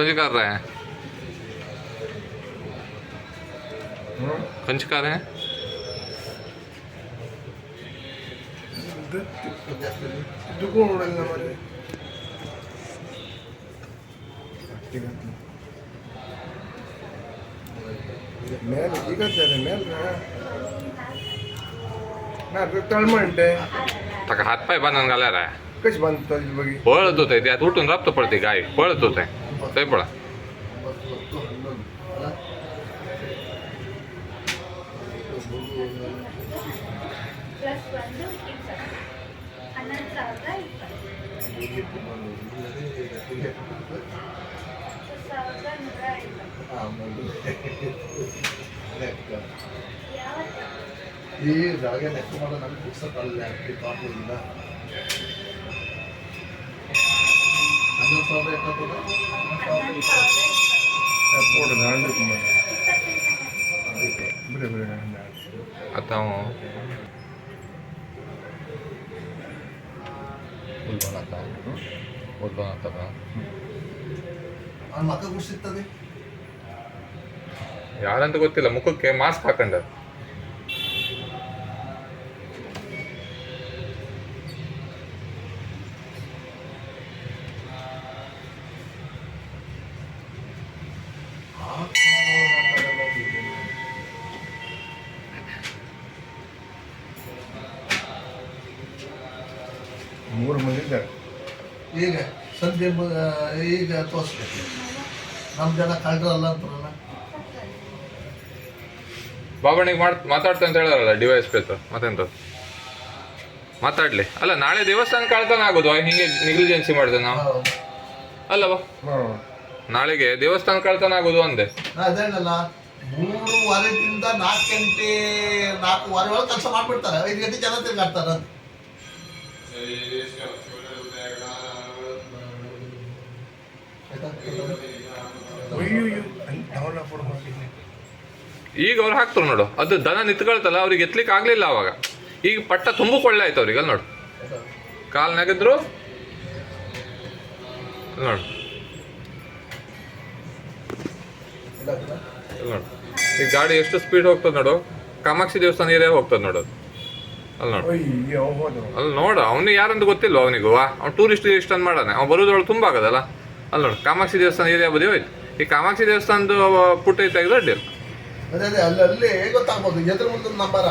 कंच कर रहे हैं कंच कर रहे हैं ಇದು ನೋಡಲ್ಲ ಮರೆ ಮೇಲೆ ಈಗ ಮೇಲೆ ना तळमंटे taka हात पाय बांधून घालायला आहे कशी बांधतात बघी पळत होते त्यात उठून राबत पडते गाय पळत होते ಬೇಪಳ ಈ ಜಾಗ ನೆಕ್ಸ್ಟ್ ಮಾಡೋ ನಮ್ಗೆ ಪುಸ್ತಕ ಅಲ್ಲಿ ಪಾಪ ಸಾವಿರ ಎಷ್ಟಾಗ್ತದೆ ಫೋಟೋ ಹ್ಯಾಂಡ್ಲಿಕ್ ಮಾಡಿ ಬಿಡಿ ಬಿಡಿ ಅತ್ತಾವು ಯಾರಂತ ಗೊತ್ತಿಲ್ಲ ಮುಖಕ್ಕೆ ಮಾಸ್ಕ್ ಹಾಕೊಂಡ ಮೂರು ಮಂದಿ ಇದ್ದಾರೆ. ಈಗ ಸಂಜೆ ಈಗ ತೋರಿಸ್ಬೇಕು. ನಮ್ಮ ಜನ ಕಳ್ಳರಲ್ಲ ಅಂತ ಬಾಬಣ್ಣಿಗೆ ಮಾಡ್ ಮಾತಾಡ್ತಾ ಅಂತ ಹೇಳಾರಲ್ಲ ಡಿವೈಸ್ ಪೇತು ಮತ್ತೆಂತ? ಮಾತಾಡ್ಲಿ. ಅಲ್ಲ ನಾಳೆ ದೇವಸ್ಥಾನ ಕಳ್ತನ ಆಗೋದು. ಹಿಂಗೆ ನೆಗ್ಲಿಜೆನ್ಸಿ ಮಾಡಿದೆ ನಾವು. ಅಲ್ಲವ ನಾಳೆಗೆ ದೇವಸ್ಥಾನ ಕಳ್ತನ ಆಗೋದು ಅಂದೆ. ನಾ ಅದೇನಲ್ಲ ಮೂರುವರೆದಿಂದ ನಾಲ್ಕು ಗಂಟೆ ನಾಲ್ಕೂವರೆ ಒಳಗೆ ಕೆಲಸ ಮಾಡ್ಬಿಡ್ತಾರೆ. ಐದು ಗಂಟೆ ಜನ ತಿರ್ಗಾಡ್ತಾರೆ ಅಯ್ಯೋ ಅವನ ಫೋನ್ ಮಾಡಿ ಈಗ ಅವ್ರು ಹಾಕ್ತಾರೆ ನೋಡು. ಅದು ದನ ನಿತ್ಕೊಳ್ತಲ್ಲ, ಅವ್ರಿಗೆ ಎತ್ಲಿಕ್ಕೆ ಆಗ್ಲಿಲ್ಲ ಅವಾಗ. ಈಗ ಪಟ್ಟ ತುಂಬ ಕೊಳ್ಳೆ ಆಯ್ತು ಅವ್ರಿಗೆ, ಅಲ್ಲಿ ನೋಡು. ಕಾಲ್ ನಗಿದ್ರು ನೋಡು. ನೋಡು. ಈ ಗಾಡಿ ಎಷ್ಟು ಸ್ಪೀಡ್ ಹೋಗ್ತದೆ ನೋಡು. ಕಾಮಾಕ್ಷಿ ದೇವಸ್ಥಾನ ಏರಿಯಾ ಹೋಗ್ತದೆ ನೋಡು ಅದು. ಅಲ್ಲಿ ನೋಡು. ಅಯ್ಯೋ ಅಲ್ಲಿ ನೋಡು ಅವನಿಗೆ ಯಾರಂತ ಗೊತ್ತಿಲ್ಲ ಅವನಿಗೂ? ಅವ್ನು ಟೂರಿಸ್ಟ್ ಇಷ್ಟ ಅಂತ ಮಾಡಾನೆ ಅವ್ನು ಬರೋದ್ರೊಳಗೆ ತುಂಬ ಆಗದಲ್ಲ? ಅಲ್ಲಿ ನೋಡು ಕಾಮಾಕ್ಷಿ ದೇವಸ್ಥಾನ ಏರಿಯಾ ಬದಿ ಹೋಯ್ತು. ಈ ಕಾಮಾಕ್ಷಿ ದೇವಸ್ಥಾನದ ಪುಟ್ಟ ಇತ್ತು ಅಡ್ಡಿಲ್ಲ ಅದೇ ಅದೇ ಅಲ್ಲಿ ಅಲ್ಲಿ ಗೊತ್ತಾಗ್ಬೋದು. ಎದುರು ಮುಂದೆ ನಂಬರ